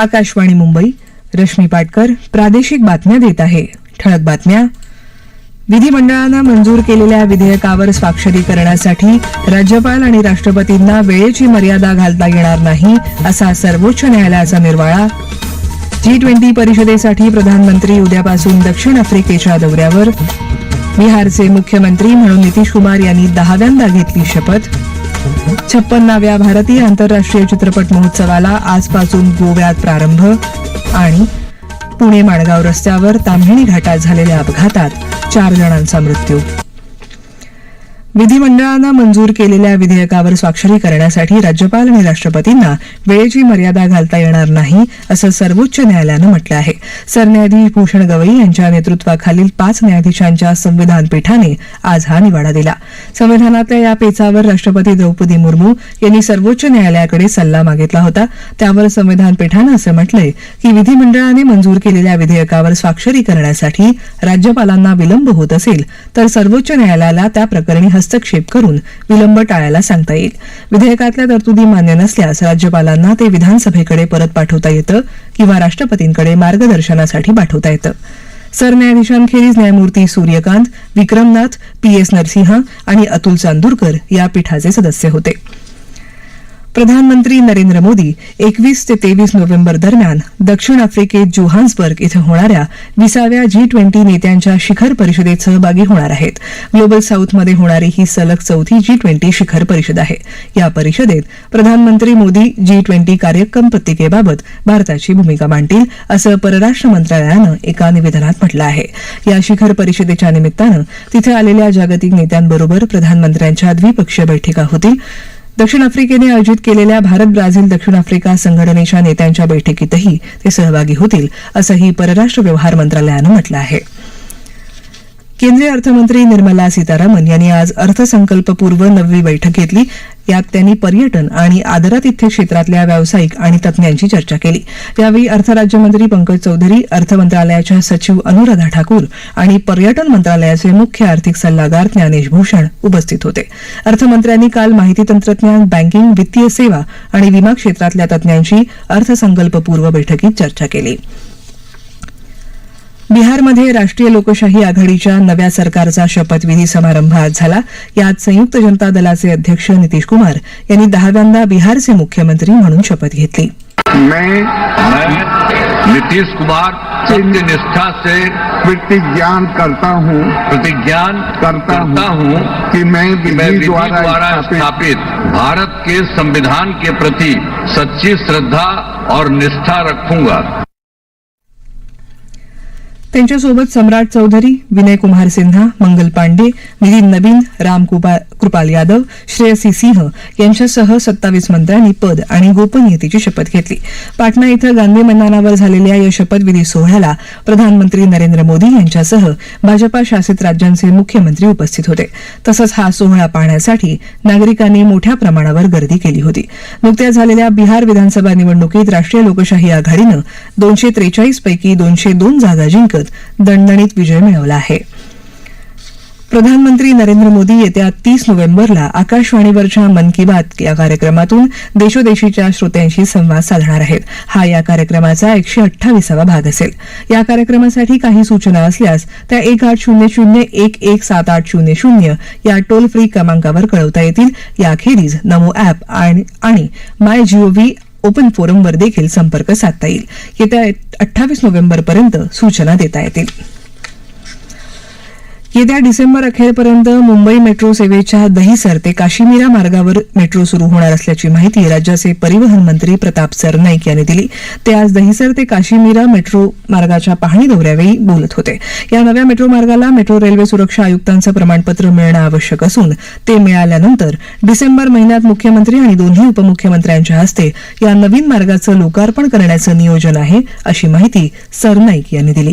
आकाशवाणी मुंबई रश्मी पाटकर प्रादेशिक बातम्या देत आहे. ठळक बातम्या. विधिमंडळानं मंजूर केलेल्या विधेयकावर स्वाक्षरी करण्यासाठी राज्यपाल आणि राष्ट्रपतींना वेळेची मर्यादा घालता येणार नाही असा सर्वोच्च न्यायालयाचा निर्वाळा. जी ट्वेंटी परिषदेसाठी प्रधानमंत्री उद्यापासून दक्षिण आफ्रिकेच्या दौऱ्यावर. बिहारचे मुख्यमंत्री म्हणून नितीश कुमार यांनी दहाव्यांदा घेतली शपथ. छप्पन्नाव्या भारतीय आंतरराष्ट्रीय चित्रपट महोत्सवाला आजपासून गोव्यात प्रारंभ आणि पुणे माणगाव रस्त्यावर ताम्हिणी घाटात झालेल्या अपघातात चार जणांचा मृत्यू. विधिमंडळानं मंजूर केलेल्या विधेयकावर स्वाक्षरी करण्यासाठी राज्यपाल आणि राष्ट्रपतींना वेळेची मर्यादा घालता येणार नाही असं सर्वोच्च न्यायालयानं म्हटलं आहे. सरन्यायाधीश भूषण गवई यांच्या नेतृत्वाखालील पाच न्यायाधीशांच्या संविधान पीठाने आज हा निवाडा दिला. संविधानातल्या या पेचावर राष्ट्रपती द्रौपदी मुर्मू यांनी सर्वोच्च न्यायालयाकडे सल्ला मागितला होता. त्यावर संविधान पीठानं असं म्हटलंय की विधिमंडळाने मंजूर केलेल्या विधेयकावर स्वाक्षरी करण्यासाठी राज्यपालांना विलंब होत असेल तर सर्वोच्च न्यायालयाला त्या प्रकरणी हस्तक्षेप करून विलंब टाळायला सांगता येईल. विधेयकातल्या तरतुदी मान्य नसल्यास राज्यपालांना ते विधानसभेकडे परत पाठवता येतं किंवा राष्ट्रपतींकडे मार्गदर्शनासाठी पाठवता येतं. सरन्यायाधीशांखेरीज न्यायमूर्ती सूर्यकांत विक्रमनाथ पी एस नरसिंह आणि अतुल चांदूरकर या पीठाचे सदस्य होते. प्रधानमंत्री नरेंद्र मोदी एकवीस ते तेवीस नोव्हेंबर दरम्यान दक्षिण आफ्रिकेत जोहान्सबर्ग इथं होणाऱ्या विसाव्या जी ट्वेंटी नेत्यांच्या शिखर परिषदेत सहभागी होणार आहेत. ग्लोबल साऊथमध्ये होणारी ही सलग चौथी जी ट्वेंटी शिखर परिषद आहे. या परिषदेत प्रधानमंत्री मोदी जी ट्वेंटी कार्यक्रम पत्रिकेबाबत भारताची भूमिका मांडतील असं परराष्ट्र मंत्रालयानं एका निवेदनात म्हटलं आहे. या शिखर परिषदेच्या निमित्तानं तिथे आलेल्या जागतिक नेत्यांबरोबर प्रधानमंत्र्यांच्या द्विपक्षीय बैठका होतील. दक्षिण आफ्रिकेने आयोजित केलेल्या भारत ब्राझील दक्षिण आफ्रिका संघटनेच्या नेत्यांच्या बैठकीतही ते सहभागी होतील असंही परराष्ट्र व्यवहार मंत्रालयानं म्हटलं आहे. केंद्रीय अर्थमंत्री निर्मला सीतारामन यांनी आज अर्थसंकल्पपूर्व नववी बैठक घेतली. यात त्यांनी पर्यटन आणि आदरातिथ्य क्षेत्रातल्या व्यावसायिक आणि तज्ञांची चर्चा केली. यावेळी अर्थ राज्यमंत्री पंकज चौधरी अर्थ मंत्रालयाच्या सचिव अनुराधा ठाकूर आणि पर्यटन मंत्रालयाचे मुख्य आर्थिक सल्लागार ज्ञानेश भूषण उपस्थित होते. अर्थमंत्र्यांनी काल माहिती तंत्रज्ञान बँकिंग वित्तीय सेवा आणि विमा क्षेत्रातल्या तज्ञांशी अर्थसंकल्पपूर्व बैठकीत चर्चा केली. बिहारमध्ये राष्ट्रीय लोकशाही आघाडीच्या नव्या सरकारचा शपथविधी समारंभ आज झाला. यात संयुक्त जनता दलाचे अध्यक्ष नितीश कुमार यांनी दहाव्यांदा बिहारचे मुख्यमंत्री म्हणून शपथ घेतली. मैं मैं नीतीश कुमार सत्य निष्ठा से प्रतिज्ञान करता हूँ प्रतिज्ञान करता करता हूँ हूँ कि मैं विधि द्वारा स्थापित भारत के संविधान के प्रति सच्ची श्रद्धा और निष्ठा रखूंगा। त्यांच्यासोबत सम्राट चौधरी विनय कुमार सिन्हा मंगल पांडे नितीन नवीन रामकुमार कृपाल यादव श्रेयसी सिंह यांच्यासह सत्तावीस मंत्र्यांनी पद आणि गोपनीयतेची शपथ घेतली. पाटणा इथं गांधी मैदानावर झालेल्या या शपथविधी सोहळ्याला प्रधानमंत्री नरेंद्र मोदी यांच्यासह भाजपा शासित राज्यांचे मुख्यमंत्री उपस्थित होते. तसंच हा सोहळा पाहण्यासाठी नागरिकांनी मोठ्या प्रमाणावर गर्दी केली होती. नुकत्याच झालेल्या बिहार विधानसभा निवडणुकीत राष्ट्रीय लोकशाही आघाडीनं दोनशे त्रेचाळीस पैकी दोनशे दोन जागा जिंकत दणदणीत विजय मिळवला आहे. प्रधानमंत्री नरेंद्र मोदी येत्या तीस नोव्हेंबरला आकाशवाणीवरच्या मन की बात या कार्यक्रमातून देशोदेशीच्या श्रोत्यांशी संवाद साधणार आहेत. हा या कार्यक्रमाचा एकशे अठ्ठावीसावा भाग असेल. या कार्यक्रमासाठी काही सूचना असल्यास त्या एक आठ शून्य शून्य एक एक सात आठ शून्य शून्य या टोल फ्री क्रमांकावर कळवता येतील. याखेरीज नमो अॅप आणि आणि माय जीओव्ही ओपन फोरमवर देखील संपर्क साधता येईल. येत्या अठ्ठावीस नोव्हेंबरपर्यंत सूचना देता येतील. येत्या डिसेंबर अखेरपर्यंत मुंबई मेट्रो सेवेच्या दहिसर ते काशिमिरा मार्गावर मेट्रो सुरू होणार असल्याची माहिती राज्याचे परिवहन मंत्री प्रताप सरनाईक यांनी दिली. ते आज दहिसर ते काशिमिरा मेट्रो मार्गाच्या पाहणी दौऱ्यावेळी बोलत होते. या नव्या मेट्रो मार्गाला मेट्रो रेल्वे सुरक्षा आयुक्तांचं प्रमाणपत्र मिळणं आवश्यक असून ते मिळाल्यानंतर डिसेंबर महिन्यात मुख्यमंत्री आणि दोन्ही उपमुख्यमंत्र्यांच्या हस्ते या नवीन मार्गाचं लोकार्पण करण्याचं नियोजन आहे अशी माहिती सरनाईक यांनी दिली.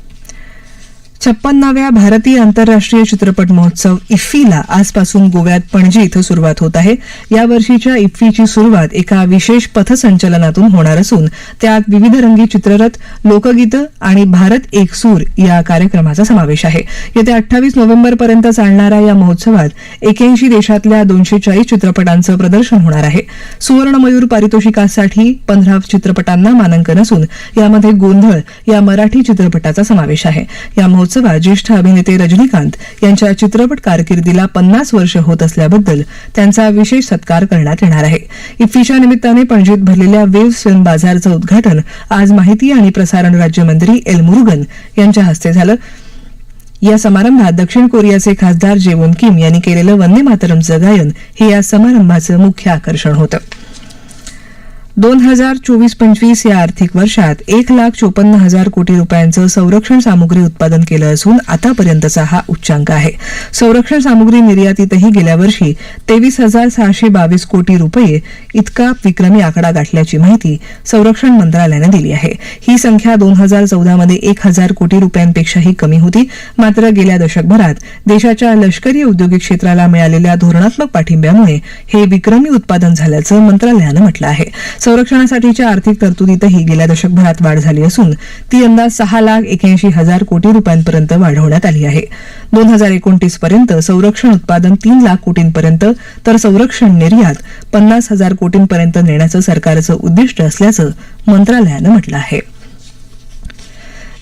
छप्पन्नाव्या भारतीय आंतरराष्ट्रीय चित्रपट महोत्सव इफ्फीला आजपासून गोव्यात पणजी इथं सुरुवात होत आहे. या वर्षीच्या इफ्फीची सुरुवात एका विशेष पथसंचलनातून होणार असून त्यात विविध रंगी चित्ररथ लोकगीतं आणि भारत एक सूर या कार्यक्रमाचा समावेश आहे. येत्या अठ्ठावीस नोव्हेंबरपर्यंत चालणाऱ्या या महोत्सवात एक्याऐंशी देशातल्या दोनशे चाळीस चित्रपटांचं प्रदर्शन होणार आहे. सुवर्ण मयूर पारितोषिकासाठी पंधरा चित्रपटांना मानांकन असून यामध्ये गोंधळ या मराठी चित्रपटाचा समावेश आहे. या महोत्सवात ज्येष्ठ अभिनेते रजनीकांत यांच्या चित्रपट कारकिर्दीला पन्नास वर्ष होत असल्याबद्दल त्यांचा विशेष सत्कार करण्यात येणार आहे. इफ्फीच्या निमित्ताने पणजीत भरलेल्या वेव्ह फिल्म बाजारचं उद्घाटन आज माहिती आणि प्रसारण राज्यमंत्री एल मुरुगन यांच्या हस्ते झालं. या समारंभात दक्षिण कोरियाचे खासदार जेवोन किम यांनी केलेलं वंदे मातरमचं गायन हे या समारंभाचं मुख्य आकर्षण होतं. दोन हजार चोवीस पंचवीस या आर्थिक वर्षात एक लाख चोपन्न हजार कोटी रुपयांचं संरक्षण सामुग्री उत्पादन केलं असून आतापर्यंतचा हा उच्चांक आहे. संरक्षण सामुग्री निर्यातीतही गेल्या वर्षी तेवीस हजार सहाशे बावीस कोटी रुपये इतका विक्रमी आकडा गाठल्याची माहिती संरक्षण मंत्रालयानं दिली आहे. ही संख्या दोन हजार चौदामध्ये एक हजार कोटी रुपयांपेक्षाही कमी होती. मात्र गेल्या दशकभरात देशाच्या लष्करी औद्योगिक क्षेत्राला मिळालेल्या धोरणात्मक पाठिंब्यामुळे हे विक्रमी उत्पादन झाल्याचं मंत्रालयानं म्हटलं आहे. संरक्षणासाठीच्या आर्थिक तरतुदीतही गेल्या दशकभरात वाढ झाली असून ती यंदा सहा लाख एक्याऐंशी हजार कोटी रुपयांपर्यंत वाढवण्यात आली आहे. दोन हजार एकोणतीस पर्यंत संरक्षण उत्पादन तीन लाख कोटींपर्यंत तर संरक्षण निर्यात पन्नास हजार कोटींपर्यंत नेण्याचं सरकारचं उद्दिष्ट असल्याचं मंत्रालयानं म्हटलं आहे.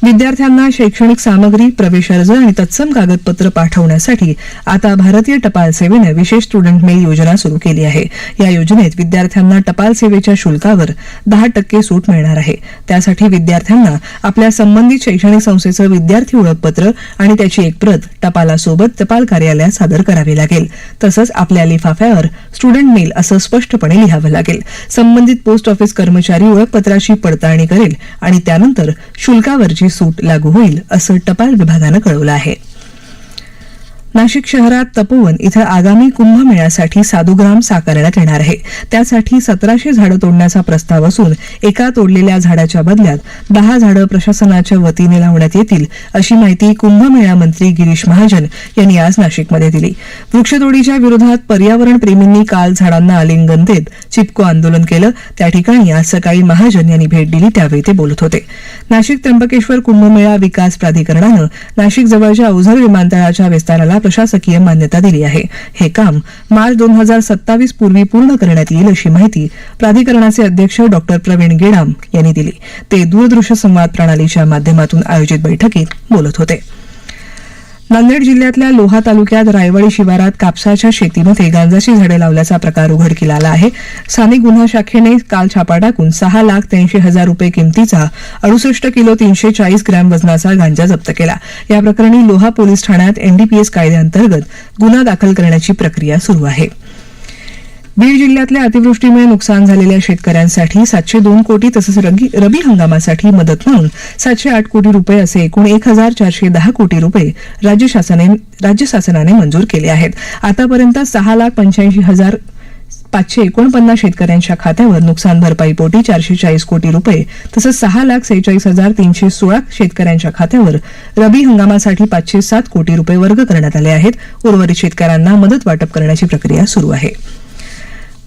विद्यार्थ्यांना शैक्षणिक सामग्री प्रवेश अर्ज आणि तत्सम कागदपत्र पाठवण्यासाठी आता भारतीय टपाल सेवेनं विशेष स्टुडंट मेल योजना सुरू केली आहे. या योजनेत विद्यार्थ्यांना टपाल सेवेच्या शुल्कावर दहा टक्के सूट मिळणार आहे. त्यासाठी विद्यार्थ्यांना आपल्या संबंधित शैक्षणिक संस्थेचं विद्यार्थी ओळखपत्र आणि त्याची एक प्रत टपालासोबत टपाल कार्यालयात सादर करावी लागेल. तसंच आपल्या लिफाफ्यावर स्टुडंट मेल असं स्पष्टपणे लिहावं लागेल. संबंधित पोस्ट ऑफिस कर्मचारी ओळखपत्राची पडताळणी करेल आणि त्यानंतर शुल्कावरची सूट लागू होईल असं टपाल विभागानं कळवलं आहे. नाशिक शहरात तपोवन इथं आगामी कुंभमेळ्यासाठी साधुग्राम साकारण्यात येणार आहे. त्यासाठी सतराशे झाडं तोडण्याचा प्रस्ताव असून एका तोडलेल्या झाडाच्या बदल्यात दहा झाडं प्रशासनाच्या वतीने लावण्यात येतील अशी माहिती कुंभमेळा मंत्री गिरीश महाजन यांनी आज नाशिकमध्ये दिली. वृक्षतोडीच्या विरोधात पर्यावरण प्रेमींनी काल झाडांना आलिंगन देत चिपको आंदोलन केलं. त्या ठिकाणी आज सकाळी महाजन यांनी भेट दिली त्यावेळी ते बोलत होते. नाशिक त्र्यंबकेश्वर कुंभमेळा विकास प्राधिकरणानं नाशिक जवळच्या अवझर विमानतळाच्या विस्ताराला प्रशासकीय मान्यता दिली आहे. हे काम मार्च दोन हजार सत्तावीस पूर्वी पूर्ण करण्यात येईल अशी माहिती प्राधिकरणाचे अध्यक्ष डॉक्टर प्रवीण गेडाम यांनी दिली. ते दूरदृश्य संवाद प्रणालीच्या माध्यमातून आयोजित बैठकीत बोलत होते. नांदेड जिल्ह्यातल्या लोहा तालुक्यात रायवाडी शिवारात कापसाच्या शेतीमध्ये गांजाची झाडे लावल्याचा प्रकार उघडकीला आला आहे. स्थानिक गुन्हा शाखेने काल छापा टाकून सहा लाख त्र्याऐंशी हजार रुपये किमतीचा अडुसष्ट किलो तीनशे चाळीस ग्रॅम वजनाचा गांजा जप्त केला. या प्रकरणी लोहा पोलीस ठाण्यात एनडीपीएस कायद्याअंतर्गत गुन्हा दाखल करण्याची प्रक्रिया सुरू आहे. बीड जिल्ह्यातल्या अतिवृष्टीमुळे नुकसान झालेल्या शेतकऱ्यांसाठी सातशे दोन कोटी तसंच रबी हंगामासाठी मदत म्हणून सातशे आठ कोटी रुपये असे एकूण एक हजार चारशे दहा कोटी रुपये राज्य शासनाने राज्य शासनाने मंजूर केले आहेत. आतापर्यंत सहा लाख पंच्याऐंशी हजार पाचशे एकोणपन्नास शेतकऱ्यांच्या खात्यावर नुकसान भरपाईपोटी चारशे चाळीस कोटी रुपये तसंच सहा लाख सेहेचाळीस हजार तीनशे सोळा शेतकऱ्यांच्या खात्यावर रबी हंगामासाठी पाचशे सात कोटी रुपये वर्ग करण्यात आले आहेत. उर्वरित शेतकऱ्यांना मदत वाटप करण्याची प्रक्रिया सुरू आहे.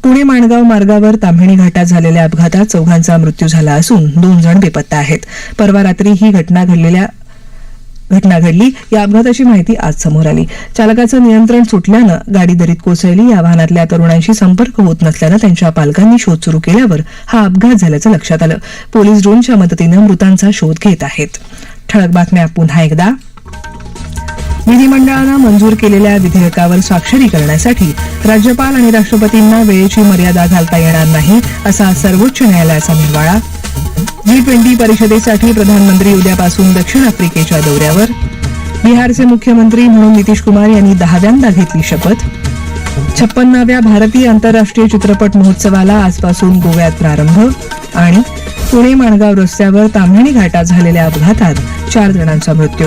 पुणे माणगाव मार्गावर ताम्हिणी घाटात झालेल्या अपघातात चौघांचा मृत्यू झाला असून दोन जण बेपत्ता आहेत. परवा रात्री ही घटना घडलेल्या घटना घडली. या अपघाताची माहिती आज समोर आली. चालकाचं नियंत्रण सुटल्यानं गाडी दरीत कोसळली. या वाहनातल्या तरुणांशी संपर्क होत नसल्यानं त्यांच्या पालकांनी शोध सुरू केल्यावर हा अपघात झाल्याचं लक्षात आलं. पोलीस ड्रोनच्या मदतीनं मृतांचा शोध घेत आहेत. ठळक बातम्या पुन्हा एकदा. विधिमंडळानं मंजूर केलेल्या विधेयकावर स्वाक्षरी करण्यासाठी राज्यपाल आणि राष्ट्रपतींना वेळेची मर्यादा घालता येणार नाही असा सर्वोच्च न्यायालयाचा निर्वाळा. जी ट्वेंटी परिषदेसाठी प्रधानमंत्री उद्यापासून दक्षिण आफ्रिकेच्या दौऱ्यावर. बिहारचे मुख्यमंत्री म्हणून नितीश कुमार यांनी दहाव्यांदा घेतली शपथ. छप्पन्नाव्या भारतीय आंतरराष्ट्रीय चित्रपट महोत्सवाला आजपासून गोव्यात प्रारंभ. आणि पुणे माणगाव रस्त्यावर ताम्हिणी घाटात झालेल्या अपघातात चार जणांचा मृत्यू.